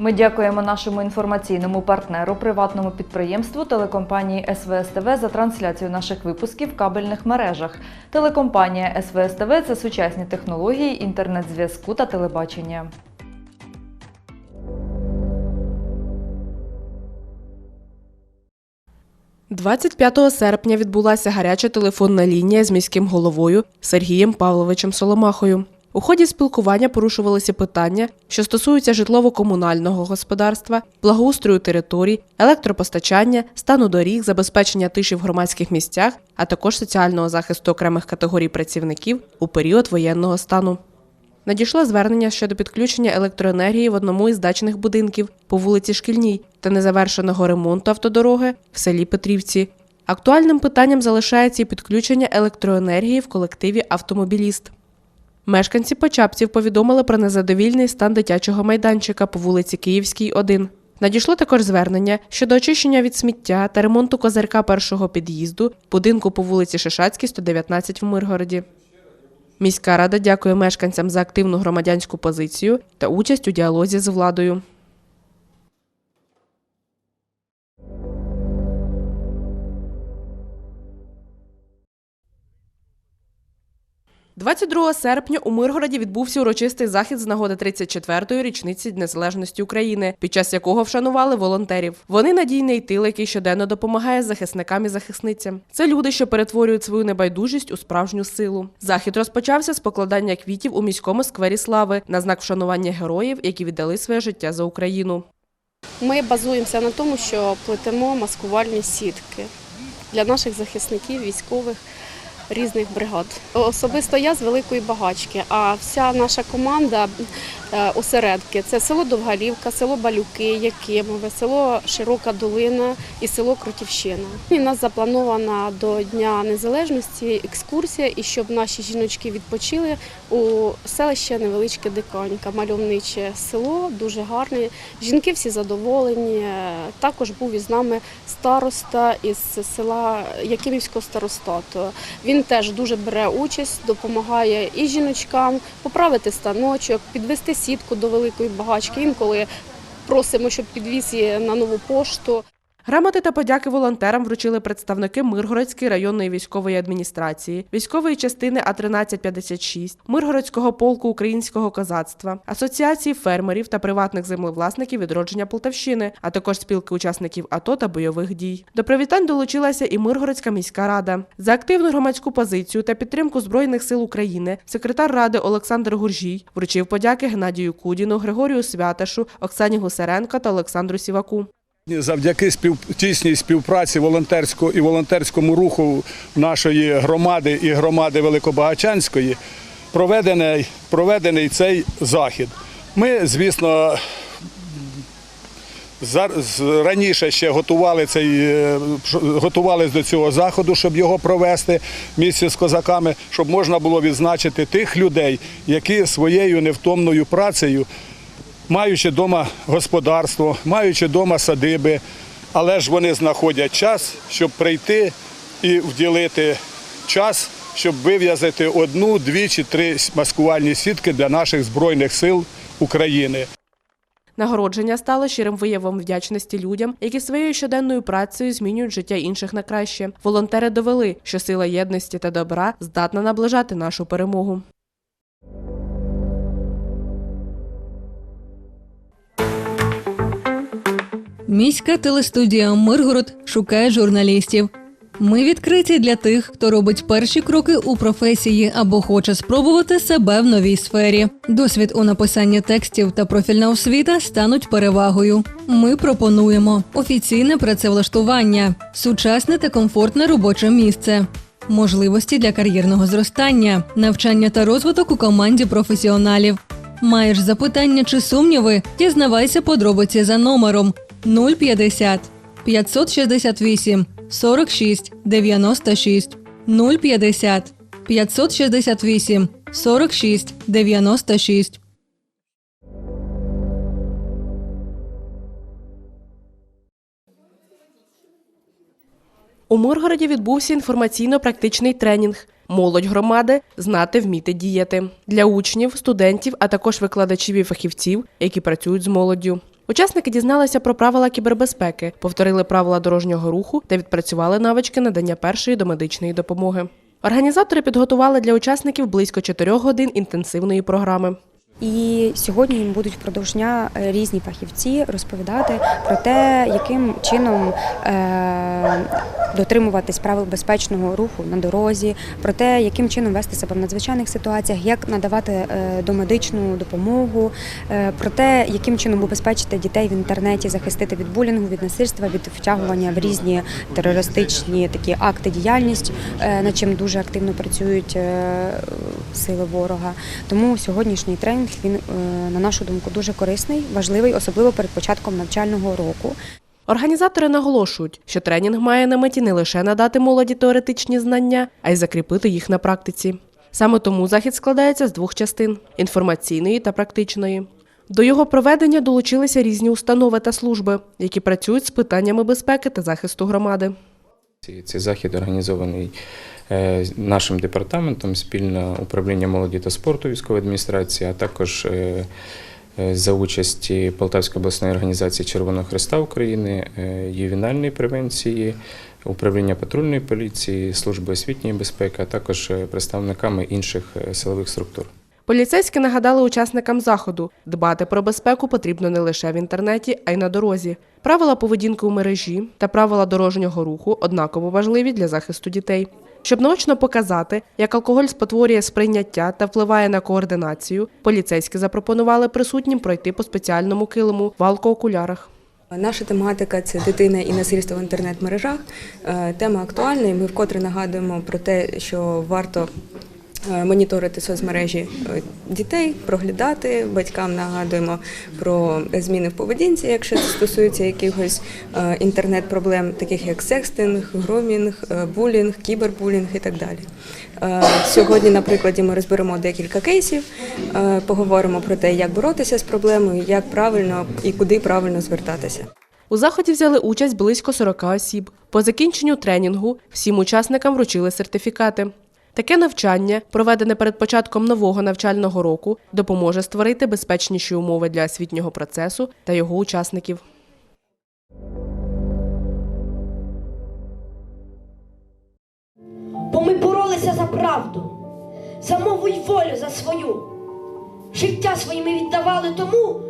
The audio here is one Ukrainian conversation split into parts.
Ми дякуємо нашому інформаційному партнеру, приватному підприємству телекомпанії СВСТВ за трансляцію наших випусків в кабельних мережах. Телекомпанія СВСТВ це сучасні технології інтернет-зв'язку та телебачення. – 25 серпня відбулася гаряча телефонна лінія з міським головою Сергієм Павловичем Соломахою. У ході спілкування порушувалися питання, що стосуються житлово-комунального господарства, благоустрою територій, електропостачання, стану доріг, забезпечення тиші в громадських місцях, а також соціального захисту окремих категорій працівників у період воєнного стану. Надійшло звернення щодо підключення електроенергії в одному із дачних будинків по вулиці Шкільній та незавершеного ремонту автодороги в селі Петрівці. Актуальним питанням залишається і підключення електроенергії в колективі Автомобіліст. Мешканці Почапців повідомили про незадовільний стан дитячого майданчика по вулиці Київській, 1. Надійшло також звернення щодо очищення від сміття та ремонту козирка першого під'їзду будинку по вулиці Шишацькій, 119 в Миргороді. Міська рада дякує мешканцям за активну громадянську позицію та участь у діалозі з владою. – 22 серпня у Миргороді відбувся урочистий захід з нагоди 34-ї річниці Незалежності України, під час якого вшанували волонтерів. Вони надійний тил, який щоденно допомагає захисникам і захисницям. Це люди, що перетворюють свою небайдужість у справжню силу. Захід розпочався з покладання квітів у міському сквері слави на знак вшанування героїв, які віддали своє життя за Україну. Ми базуємося на тому, що плетемо маскувальні сітки для наших захисників, військових різних бригад. Особисто я з великої багачки, а вся наша команда осередки це село Довгалівка, село Балюки, Якимове, село Широка Долина і село Крутівщина. У нас запланована до Дня Незалежності екскурсія, і щоб наші жіночки відпочили у селище невеличке Диканька, мальовниче село, дуже гарне. Жінки всі задоволені. Також був із нами староста із села Якимівського старостату. Він теж дуже бере участь, допомагає і жіночкам поправити станочок, підвести сітку до великої багачки. Інколи просимо, щоб підвіз її на нову пошту. Грамоти та подяки волонтерам вручили представники Миргородської районної військової адміністрації, військової частини А-1356, Миргородського полку українського козацтва, асоціації фермерів та приватних землевласників відродження Полтавщини, а також спілки учасників АТО та бойових дій. До привітань долучилася і Миргородська міська рада. За активну громадську позицію та підтримку Збройних сил України секретар ради Олександр Гуржій вручив подяки Геннадію Кудіну, Григорію Святашу, Оксані Гусаренко та Олександру Сіваку. Завдяки спів... тісній співпраці волонтерського і волонтерському руху нашої громади і громади Великобагачанської проведений, проведений цей захід. Ми, звісно, раніше ще готували цей, е, готувались до цього заходу, щоб його провести в місті з козаками, щоб можна було відзначити тих людей, які своєю невтомною працею маючи вдома господарство, маючи вдома садиби, але ж вони знаходять час, щоб прийти і вділити час, щоб вив'язати одну, дві чи три маскувальні сітки для наших збройних сил України. Нагородження стало щирим виявом вдячності людям, які своєю щоденною працею змінюють життя інших на краще. Волонтери довели, що сила єдності та добра здатна наближати нашу перемогу. Міська телестудія Миргород шукає журналістів. Ми відкриті для тих, хто робить перші кроки у професії або хоче спробувати себе в новій сфері. Досвід у написанні текстів та профільна освіта стануть перевагою. Ми пропонуємо офіційне працевлаштування, сучасне та комфортне робоче місце. Можливості для кар'єрного зростання, навчання та розвиток у команді професіоналів. Маєш запитання чи сумніви? Дізнавайся подробиці за номером 050 568 46 96 050 568 46 96 У Миргороді відбувся інформаційно-практичний тренінг. Молодь громади знати, вміти діяти для учнів, студентів, а також викладачів і фахівців, які працюють з молоддю. Учасники дізналися про правила кібербезпеки, повторили правила дорожнього руху та відпрацювали навички надання першої домедичної допомоги. Організатори підготували для учасників близько 4 годин інтенсивної програми. І сьогодні їм будуть впродовж дня е, різні фахівці розповідати про те, яким чином е, дотримуватись правил безпечного руху на дорозі, про те, яким чином вести себе в надзвичайних ситуаціях, як надавати е, домедичну допомогу, про те, яким чином убезпечити дітей в інтернеті, захистити від булінгу, від насильства, від втягування в різні терористичні такі акти діяльність, над чим дуже активно працюють сили ворога. Тому сьогоднішній тренінг він, е, на нашу думку, дуже корисний, важливий, особливо перед початком навчального року. Організатори наголошують, що тренінг має на меті не лише надати молоді теоретичні знання, а й закріпити їх на практиці. Саме тому захід складається з двох частин інформаційної та практичної. До його проведення долучилися різні установи та служби, які працюють з питаннями безпеки та захисту громади. Цей- захід організований е, нашим департаментом спільно управління молоді та спорту військової адміністрації, а також е, е, за участі Полтавської обласної організації Червоного Христа України, ювенальної превенції, управління патрульної поліції, служби освітньої безпеки, а також представниками інших силових структур. Поліцейські нагадали учасникам заходу, дбати про безпеку потрібно не лише в інтернеті, а й на дорозі. Правила поведінки у мережі та правила дорожнього руху однаково важливі для захисту дітей. Щоб наочно показати, як алкоголь спотворює сприйняття та впливає на координацію, поліцейські запропонували присутнім пройти по спеціальному килиму в алкоокулярах. Наша тематика це дитина і насильство в інтернет-мережах. Е, Тема актуальна, і ми вкотре нагадуємо про те, що варто моніторити соцмережі е, дітей, проглядати. Батькам нагадуємо про зміни в поведінці, якщо це стосується якихось е, інтернет-проблем, таких як секстинг, громінг, е, булінг, кібербулінг і так далі. Е, Сьогодні, на прикладі, ми розберемо декілька кейсів, е, поговоримо про те, як боротися з проблемою, як правильно і куди правильно звертатися. У заході взяли участь близько 40 осіб. По закінченню тренінгу всім учасникам вручили сертифікати. Таке навчання, проведене перед початком нового навчального року, допоможе створити безпечніші умови для освітнього процесу та його учасників. Бо ми боролися за правду, за мову й волю за свою. Життя свої ми віддавали тому,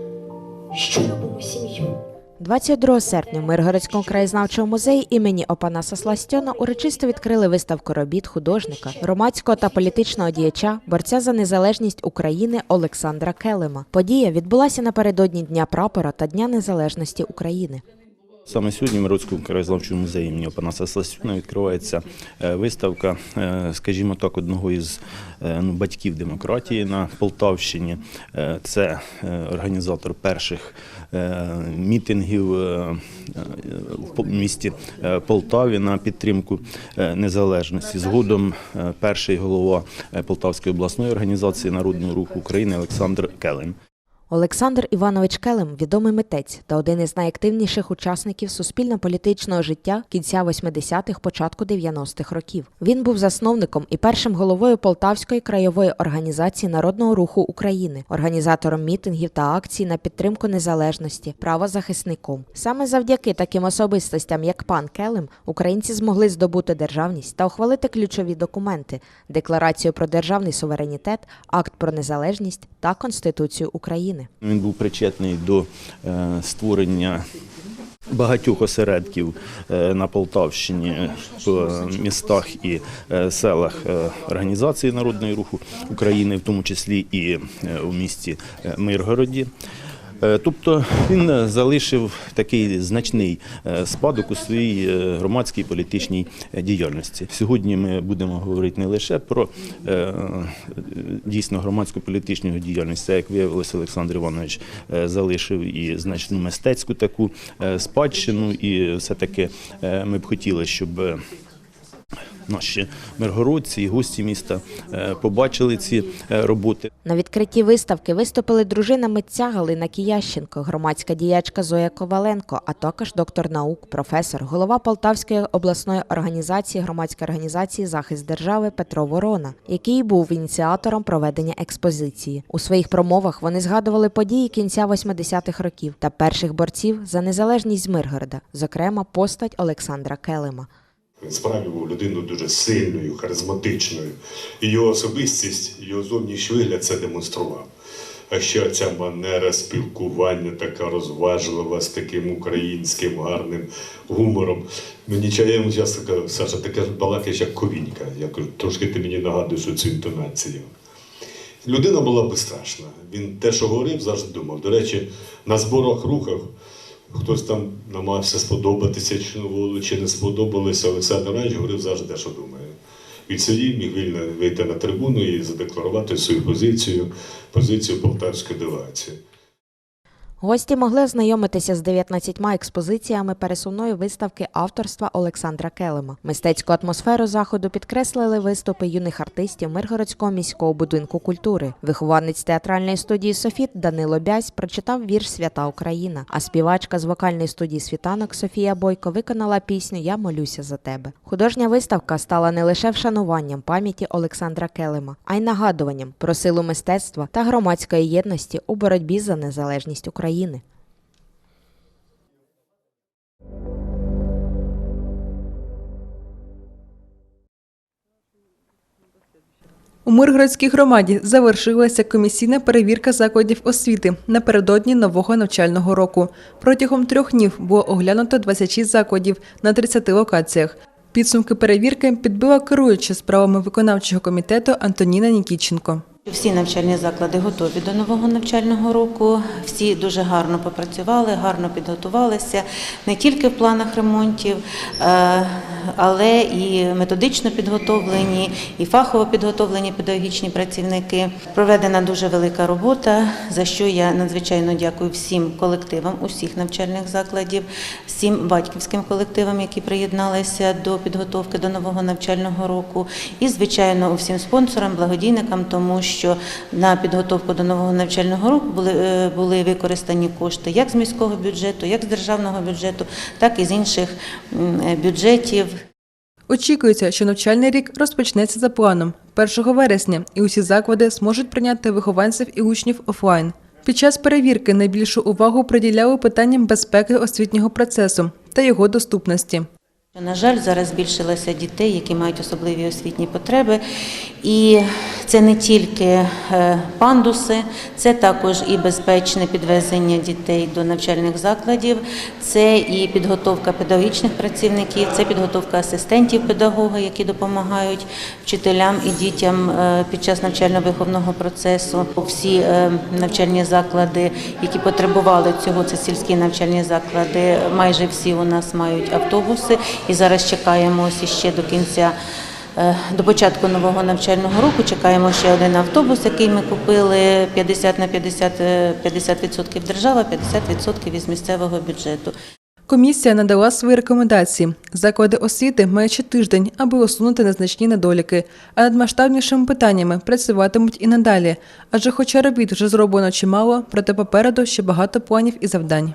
що любимо сім'ю. 22 серпня в Миргородському краєзнавчому музеї імені Опанаса Сластьона урочисто відкрили виставку робіт художника, громадського та політичного діяча, борця за незалежність України Олександра Келема. Подія відбулася напередодні Дня прапора та Дня Незалежності України. Саме сьогодні в Миродському краєзнавчому музеї імені Опанаса Сласюна відкривається е, виставка, е, скажімо так, одного із е, ну, батьків демократії на Полтавщині. Це організатор перших мітингів в місті Полтаві на підтримку незалежності. Згодом перший голова Полтавської обласної організації Народного руху України Олександр Келем. Олександр Іванович Келем відомий митець та один із найактивніших учасників суспільно-політичного життя кінця 80-х, початку 90-х років. Він був засновником і першим головою Полтавської краєвої організації Народного руху України, організатором мітингів та акцій на підтримку незалежності, правозахисником. Саме завдяки таким особистостям, як пан Келем, українці змогли здобути державність та ухвалити ключові документи: Декларацію про державний суверенітет, Акт про незалежність та Конституцію України. Він був причетний до е, створення багатьох осередків е, на Полтавщині в містах і е, селах е, організації Народного руху України, в тому числі і е, у місті е, Миргороді. Е, Тобто він е, залишив такий значний е, спадок у своїй громадській політичній діяльності. Сьогодні ми будемо говорити не лише про дійсно громадську політичну діяльність, це, як виявилося, Олександр Іванович залишив і значну мистецьку таку спадщину, і все-таки е, ми б хотіли, щоб наші миргородці і гості міста е, побачили ці е, роботи. На відкритті виставки виступили дружина митця Галина Киященко, громадська діячка Зоя Коваленко, а також доктор наук, професор, голова Полтавської обласної організації громадської організації Захист держави Петро Ворона, який був ініціатором проведення експозиції. У своїх промовах вони згадували події кінця 80-х років та перших борців за незалежність Миргорода, зокрема постать Олександра Келема. Справді був людиною дуже сильною, харизматичною. І його особистість, його зовнішній вигляд це демонстрував. А ще ця манера спілкування, така розважлива, з таким українським гарним гумором. Мені ча- я йому часто кажу, Саша, таке балакаєш як ковінька. Я кажу, трошки ти мені нагадуєш цю інтонацію. Людина була безстрашна. Він те, що говорив, завжди думав. До речі, на зборах рухах хтось там намагався сподобатися Чорноволу чи не сподобалося. Олександр Радж говорив завжди, що думає. Від сидів міг вільно вийти на трибуну і задекларувати свою позицію, позицію полтавської делегації. Гості могли ознайомитися з 19 експозиціями пересувної виставки авторства Олександра Келема. Мистецьку атмосферу заходу підкреслили виступи юних артистів Миргородського міського будинку культури. Вихованець театральної студії Софіт Данило Бязь прочитав вірш Свята Україна. А співачка з вокальної студії Світанок Софія Бойко виконала пісню Я молюся за тебе. Художня виставка стала не лише вшануванням пам'яті Олександра Келема, а й нагадуванням про силу мистецтва та громадської єдності у боротьбі за незалежність України. У Миргородській громаді завершилася комісійна перевірка закладів освіти напередодні нового навчального року. Протягом трьох днів було оглянуто 26 закладів на 30 локаціях. Підсумки перевірки підбила керуюча справами виконавчого комітету Антоніна Нікіченко. Всі навчальні заклади готові до нового навчального року. Всі дуже гарно попрацювали, гарно підготувалися не тільки в планах ремонтів, е, але і методично підготовлені, і фахово підготовлені педагогічні працівники. Проведена дуже велика робота, за що я надзвичайно дякую всім колективам усіх навчальних закладів, всім батьківським колективам, які приєдналися до підготовки до нового навчального року, і звичайно усім спонсорам, благодійникам, тому що на підготовку до нового навчального року були, е, були використані кошти як з міського бюджету, як з державного бюджету, так і з інших е, бюджетів. Очікується, що навчальний рік розпочнеться за планом 1 вересня, і усі заклади зможуть прийняти вихованців і учнів офлайн. Під час перевірки найбільшу увагу приділяли питанням безпеки освітнього процесу та його доступності. На жаль, зараз збільшилося дітей, які мають особливі освітні потреби. І це не тільки е, пандуси, це також і безпечне підвезення дітей до навчальних закладів, це і підготовка педагогічних працівників, це підготовка асистентів педагога, які допомагають вчителям і дітям е, під час навчально-виховного процесу. Всі е, навчальні заклади, які потребували цього, це сільські навчальні заклади, майже всі у нас мають автобуси. І зараз чекаємо ось іще до кінця. е, До початку нового навчального року чекаємо ще один автобус, який ми купили 50 на 50, е, 50% держава, 50% із місцевого бюджету. Комісія надала свої рекомендації. Заклади освіти мають ще тиждень, аби усунути незначні недоліки, а над масштабнішими питаннями працюватимуть і надалі. Адже, хоча робіт вже зроблено чимало, проте попереду ще багато планів і завдань.